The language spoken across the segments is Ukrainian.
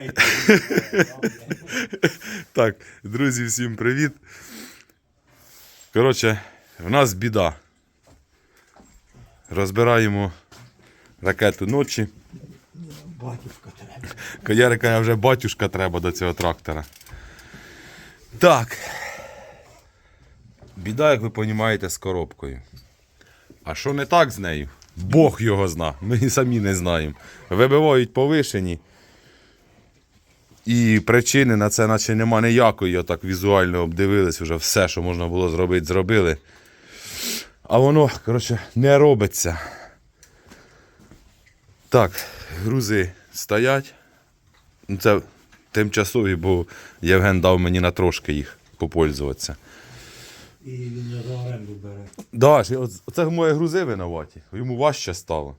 Так, друзі, всім привіт. Коротше, в нас біда. Розбираємо ракету ночі. Батюшка тебе. Ярика каже, вже батюшка треба до цього трактора. Так. Біда, як ви розумієте, з коробкою. А що не так з нею? Бог його зна. Ми і самі не знаємо. Вибивають повишені. І причини на це наче нема ніякої. Отак візуально обдивились вже все, що можна було зробити, зробили. А воно, коротше, не робиться. Так, грузи стоять. Ну, Це тимчасові, бо Євген дав мені на трошки їх попользуватися. І він за оренду бере. Да, це мої грузи винуваті. Йому важче стало.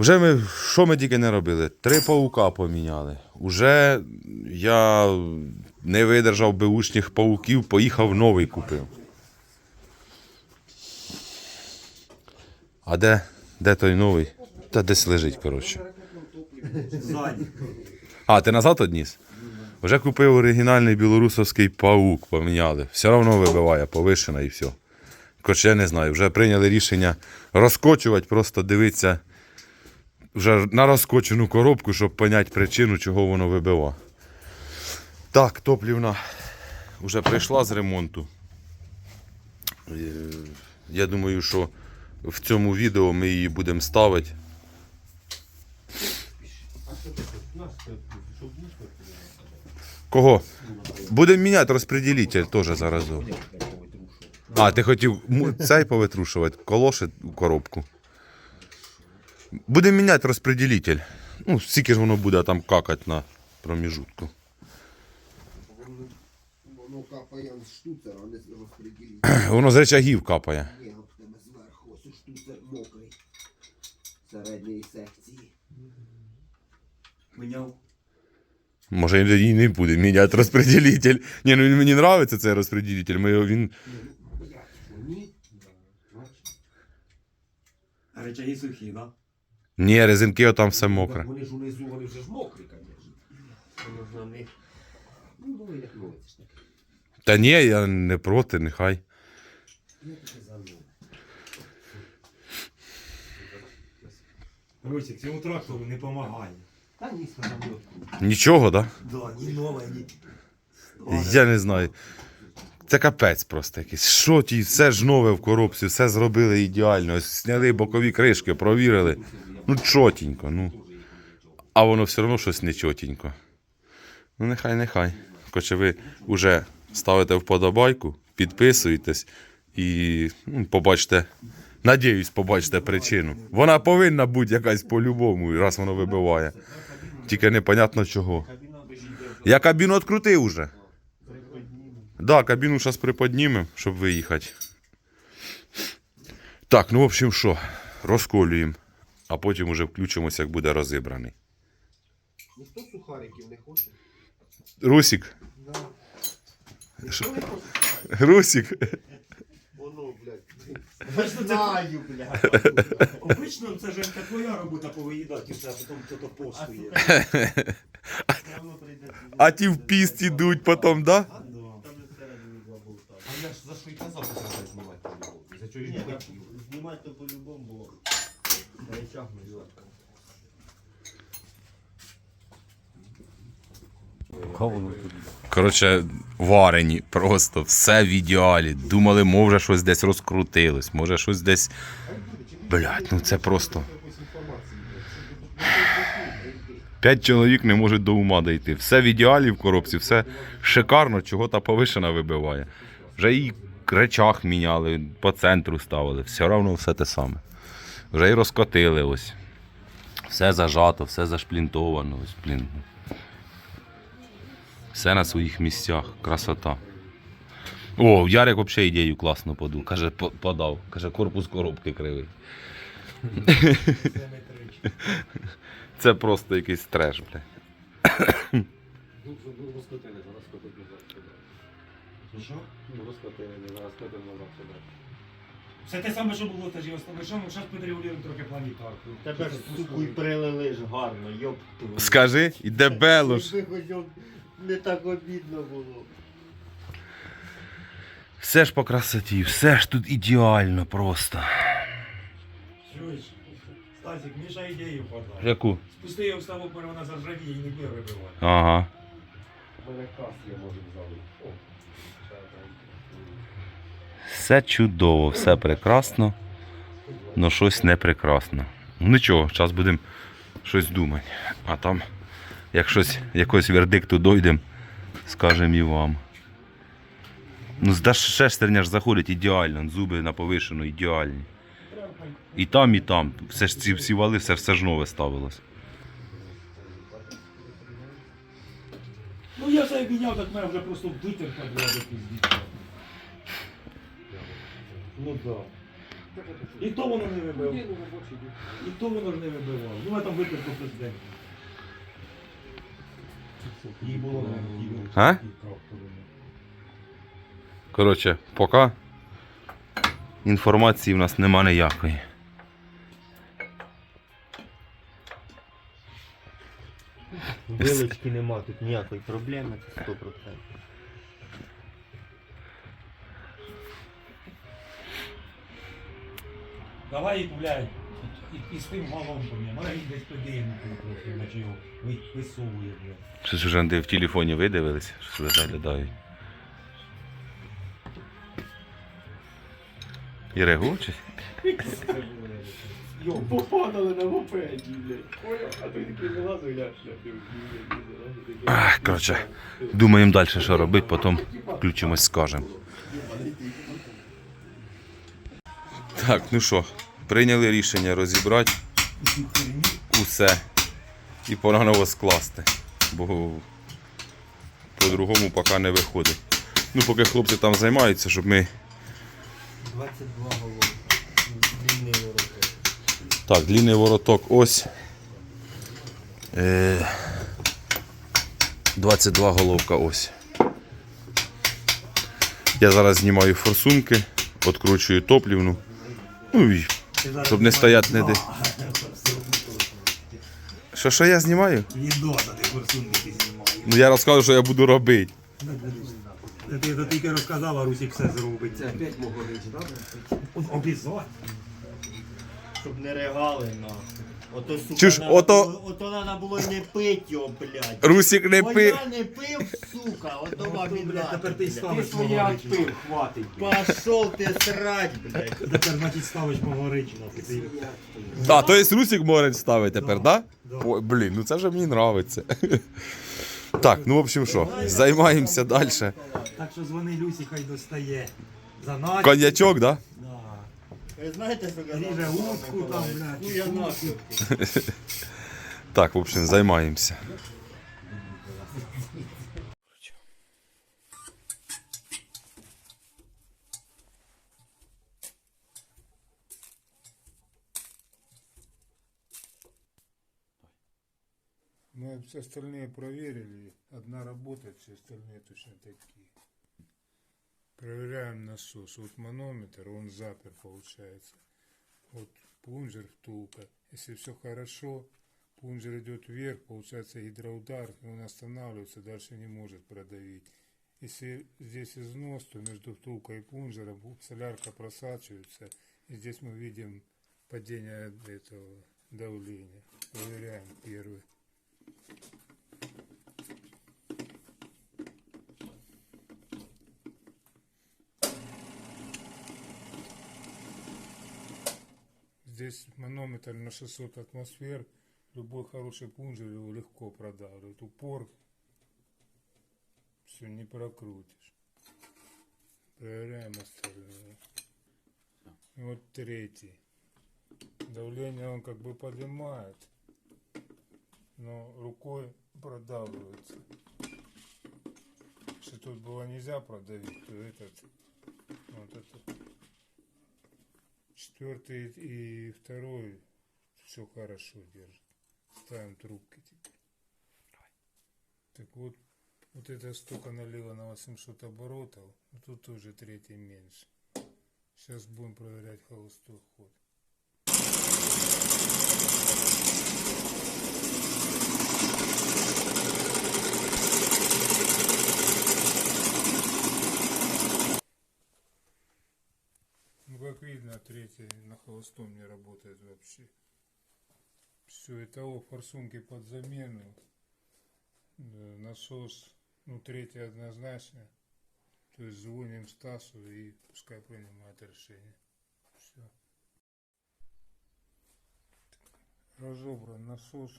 Вже ми, що ми тільки не робили? Три паука поміняли. Уже я не видержав беушних пауків, поїхав новий купив. А де, де той новий? Та десь лежить, коротше. А, ти назад одніс? Вже купив оригінальний білорусовський паук, поміняли. Все одно вибиває, повишена і все. Коротше, я не знаю, вже прийняли рішення розкочувати, просто дивитися вже на розкочену коробку, щоб поняти причину, чого воно вибива. Так, топлівна вже прийшла з ремонту. Е, Я думаю, що в цьому відео ми її будемо ставити. Кого? Будемо міняти розпреділитель теж зараз. А, ти хотів цей повитрушувати, колоши у коробку. Будемо міняти розпреділитель. Ну, скільки ж воно буде там какати на проміжутку. Воно капає з штуцера, а не з розпреділі. Воно з речагів капає. Ні, в тебе зверху, ось штуцер мокрий. Середньої секції. Міняв. Може і не буде міняти розпреділитель. Ні, ну він мені подобається цей розпреділитель. Ми його він. Речаги сухі, да? Ні, резинки отам все мокре. Вони ж унизу, вони вже ж мокрі, звісно. Воно ж на них. Ну, ну, як це ж таке. Та ні, я не проти, нехай. Я таке. Русик, цьому трактору не допомагає. Та ні, сказав. Нічого, так? Да? Да, ні нове, ні. Я не знаю. Це капець просто якийсь. Що ті, все ж нове в коробці, все зробили ідеально. Ось Зняли бокові кришки, провірили. Ну, чотенько, ну. А воно все одно щось не чотенько. Ну, нехай, нехай. Хоча ви вже ставите вподобайку, підписуєтесь і ну, побачите. Надіюсь, побачите причину. Вона повинна бути якась по-любому, раз воно вибиває. Тільки непонятно чого. Я кабіну відкрутив уже. Да, кабіну зараз приподнімемо, щоб виїхати. Так, ну в общем, що, розколюємо, а потім уже включимося, як буде розібраний. Ніхто сухариків не хоче? Русік, Да. Ніхто не хоче? Русік. Воно, блядь. Знаю, блядь. Обично це ж твоя робота повиїдати, все, а потім хто-то постує. А ті в піст ідуть потім, да? Да. А я ж за що й казав, що треба знімати по-любому. За чого ж не хотів? Знімати то по-любому було. На речах не звати. Коротше, варені, просто все в ідеалі. Думали, може щось десь розкрутилось, може щось десь. Блять, ну це просто. П'ять чоловік не можуть до ума дійти. Все в ідеалі в коробці, все шикарно, чого та повишена вибиває. Вже і речах міняли, по центру ставили, все одно все те саме. Вже і розкотили ось. Все зажато, все зашплінтовано. Ось, блін. Все на своїх місцях. Красота. О, Ярик взагалі ідею класно подав. Каже, подав. Каже, корпус коробки кривий. Це просто якийсь треш, бля. Розкотили, зараз скотить назад сюди. Що? Розкотили, зараз скотить назад сюди. Все те саме, що було тоді останнє. Що ми зараз підрегулюємо трохи планетарку. Тебе ж суку й прилили ж гарно, йоп твою. Скажи, і дебело ж. Якби хоч об- не так обідно було. Все ж по красоті, все ж тут ідеально просто. Чуєш? Стасик, Міша ідею подав. Яку? Спусти його в ставу, пере вона заржавіє і не буде вибивати. Ага. У мене кас я можу. О, Все чудово, все прекрасно, але щось не прекрасно. Ну нічого, зараз будемо щось думати. А там, як щось, якогось вердикту дойдемо, скажемо і вам. Ну, з шестерня ж заходить ідеально, зуби на повишену ідеальні. І там, і там. Все ж ці всі вали, все, все ж нове ставилось. Ну я все обійняв, так мене вже просто витерка була до пізді. Ну так. І то воно не вибило. Ні, ну. І то воно ж не вибивало. Ну я там витерку президент. Їй було не А? Коротше, поки інформації в нас нема ніякої. Вилочки нема, тут ніякої проблеми, це 100%. Давай їх, блядь, і, і з тим галом поміняй. Може він десь подіяний трохи, наче його ви- висовує, блядь. Щось вже де в телефоні видивилися, що заглядають. І регочуть. Йо, попадали на мопеді, блядь. А ти такий вилазив, я ще Ах, коротше, думаємо далі, що робити, потім включимось, скажемо. Так, ну що, прийняли рішення розібрати усе і пораново скласти, бо по-другому поки не виходить. Ну, поки хлопці там займаються, щоб ми 22 голови. Длинний вороток. Так, длинний вороток ось. Е, 22 головка ось. Я зараз знімаю форсунки, відкручую топлівну. Ну щоб не стояти не де. Що, що я знімаю? Відоса, ти курсунки знімаєш. Ну я розказую, що я буду робити. Ти тільки розказала, Русік все зробить. Це опять мого речі, так? Обізвати. Щоб не регали нахуй. Ото, сука, Чуєш, надо ото- було- ото треба було не пить його, блядь. Русік не Бо пи. я не пив, сука, ото вам і блядь, тепер ти ставиш Ти своє мого речі. хватить. блядь. Пошел ти срать, блядь. Тепер, значить, ставиш мого речі. нахуй. Ти- А, то є Русік може ставить тепер, Да. так? Да? Да. Блін, ну це вже мені подобається. Так, ну в общем що, займаємося далі. Так що дзвони Люсі, хай достає. За Надю. Коньячок, так? Да? Да. Ви знаєте, що казав? Ріже утку там, блядь. Ну я нахуй. Так, в общем, займаємося. Мы все остальные проверили. Одна работает, все остальные точно такие. Проверяем насос. Вот манометр, он запер получается. Вот плунжер втулка. Если все хорошо, плунжер идет вверх, получается гидроудар, и он останавливается, дальше не может продавить. Если здесь износ, то между втулкой и плунжером солярка просачивается. И здесь мы видим падение этого давления. Проверяем первый. Здесь манометр на 600 атмосфер. Любой хороший плунжер его легко продавливает. Упор все не прокрутишь. Проверяем остальное. Вот третий. Давление он как бы поднимает, но рукой продавливается. Если тут было нельзя продавить, то этот вот этот четвертый и второй все хорошо держит. Ставим трубки теперь. Так вот, вот это столько налило на 800 оборотов, но тут тоже третий меньше. Сейчас будем проверять холостой ход. Ну, как видно, третий на холостом не работает вообще. Все, итого форсунки под замену. Насос, ну, третий однозначно. То есть звоним Стасу и пускай принимает решение. Все. Разобран насос.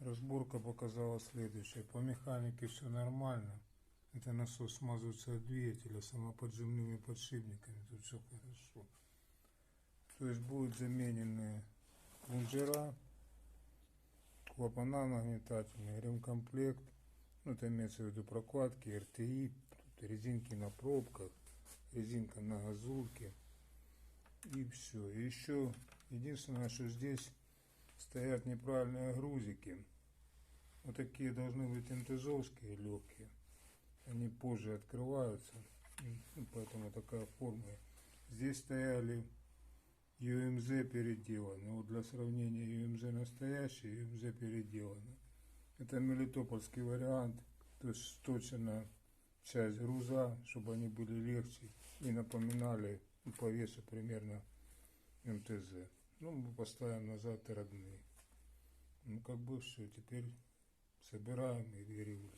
Разборка показала следующее. По механике все нормально. Это насос смазывается от двигателя самоподжимными подшипниками. Тут все хорошо. То есть будут заменены плунжера, клапана нагнетательные, ремкомплект. Ну, это имеется в виду прокладки, РТИ, резинки на пробках, резинка на газульке. И все. И еще единственное, что здесь стоят неправильные грузики. Вот такие должны быть МТЗовские легкие. Они позже открываются. Ну, поэтому такая форма. Здесь стояли ЮМЗ переделаны. Вот для сравнения ЮМЗ настоящий, ЮМЗ переделаны. Это мелитопольский вариант. То есть сточена часть груза, чтобы они были легче и напоминали по весу примерно МТЗ. Ну, мы поставим назад и родные. Ну, как бы все, теперь собираем и верим.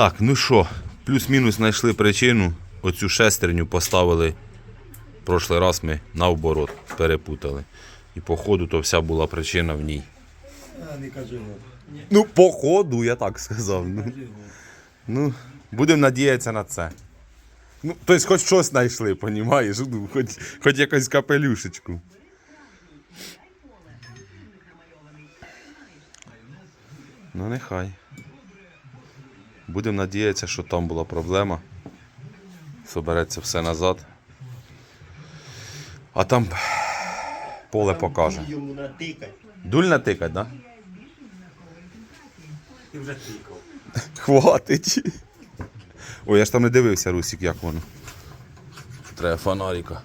Так, ну що, плюс-мінус знайшли причину. Оцю шестерню поставили. Прошлий раз ми наоборот перепутали. І по ходу то вся була причина в ній. Не кажи гоп. Ну, по ходу, я так сказав. Ну, Кажи гоп. ну будемо надіятися на це. Ну, тобто хоч щось знайшли, понімаєш? Ну, хоч, хоч якусь капелюшечку. Ну, нехай. Будемо надіятися, що там була проблема. Собереться все назад. А там поле покаже. Натикать. Дуль натикать, да? Ти вже тикав. Хватить. Ой, я ж там не дивився, Русік, як воно. Треба фонарика.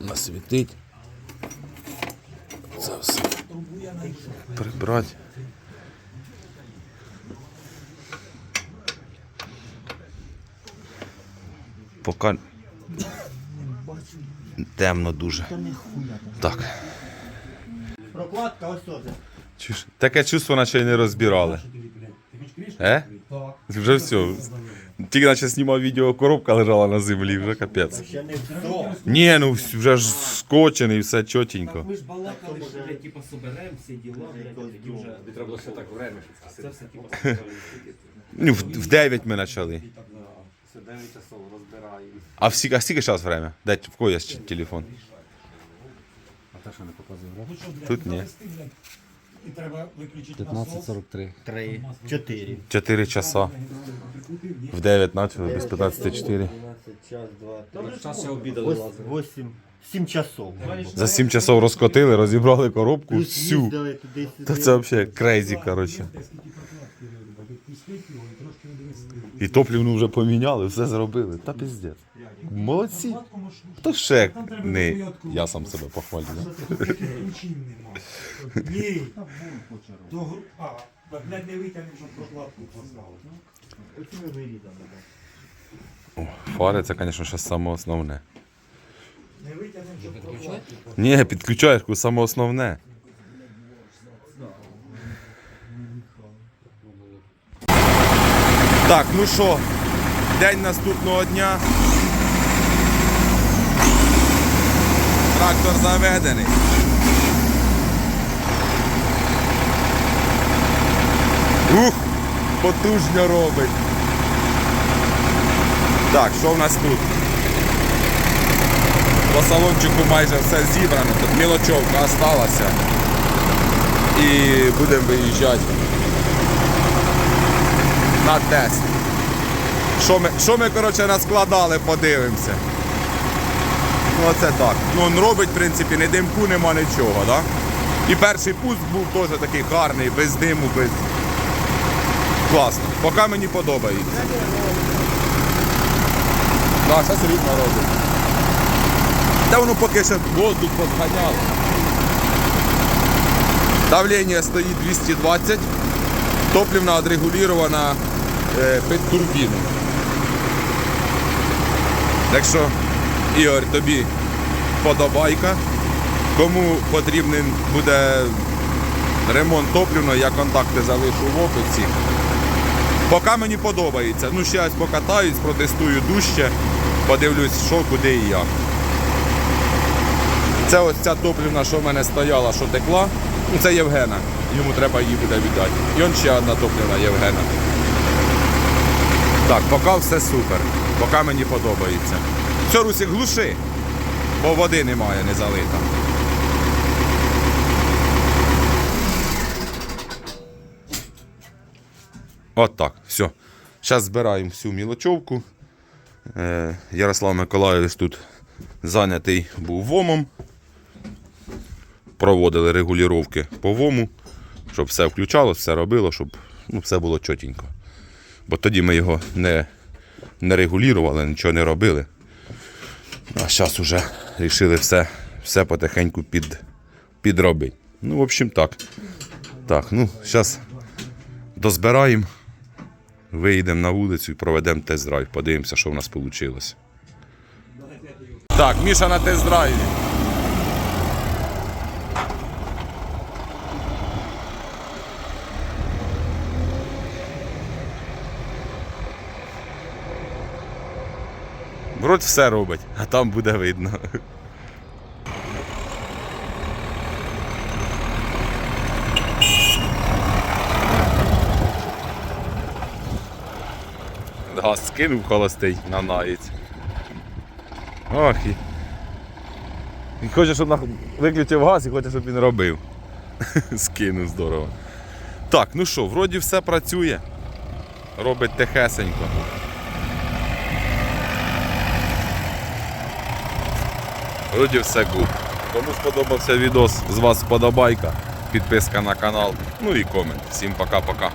Насвітить. Це все. Прибрати. Поки темно дуже. Так. Прокладка ось тут. Чуєш? Таке чувство, наче й не розбирали. Е? Вже все. Тільки наче знімав відео, коробка лежала на землі, вже капець. Не. Ні, ну вже ж скочений, все чотенько. Ми ж балакали, що блядь, типа соберемо всі діла, блядь, і вже... Треба було все так время, щоб це все. Ну, в, в 9 ми почали. Все 9 часов розбираємо. А, всі, а скільки час время? Де в кого є ще телефон? А те, що не показує, Ну що, Тут ні. І треба виключити насос. 15.43. Три. Чотири. 4 часа. В 9 почали, без 15.4. 12, час, я обідали Ось лазили. Восім. Сім часов. За 7 часов розкотили, розібрали коробку, всю. їздили туди-сюди. Та це взагалі крейзі, коротше. І топлівну вже поміняли, все зробили. Та піздець. Молодці. Хто ще не. Я сам себе похвалю. Ні. Фари це, звісно, ще саме основне. Не витягнемо, щоб прокладку. Ні, підключаєш, саме основне. Так, ну що, день наступного дня. Трактор заведений. Ух, потужно робить. Так, що в нас тут? По салончику майже все зібрано, тут мілочовка осталася. І будемо виїжджати на тест. Що ми, що ми коротше, наскладали, подивимося. Ну, оце так. Ну, він робить, в принципі, ні димку, нема нічого, да? І перший пуск був теж такий гарний, без диму, без. Класно. Поки мені подобається. Так, зараз рівно робить. Та воно поки ще воздух позганяло. Давлення стоїть 220. Топливна отрегулирована е, під турбіну. Так що, Ігор, тобі подобайка. Кому потрібен буде ремонт топливного, я контакти залишу в описі. Поки мені подобається. Ну, ще покатаюсь, протестую дужче, подивлюсь, що, куди і як. Це ось ця топлівна, що в мене стояла, що текла. Ну, це Євгена. Йому треба її буде віддати. І он ще одна топлівна Євгена. Так, поки все супер. Поки мені подобається. Все, Русик, глуши, бо води немає, не залита. От так, все. Зараз збираємо всю мілочовку. Е, Ярослав Миколаївич тут зайнятий був вомом. Проводили регулювання по вому, щоб все включалось, все робило, щоб ну, все було чотенько. Бо тоді ми його не, не регулювали, нічого не робили. А зараз вже вирішили все, все потихеньку під, підробити. Ну, в общем, так. Так, ну, зараз дозбираємо, виїдемо на вулицю і проведемо тест-драйв. Подивимося, що в нас вийшло. Так, Міша на тест-драйві. Вроді все робить, а там буде видно. Газ скинув холостий на наїць. Ох і. Він хоче, щоб на... виключив газ і хоче, щоб він робив. Скинув здорово. Так, ну що, вроді все працює. Робить тихесенько. Вроді все гуд. Кому сподобався відос, з вас вподобайка, підписка на канал, ну і комент. Всім пока-пока.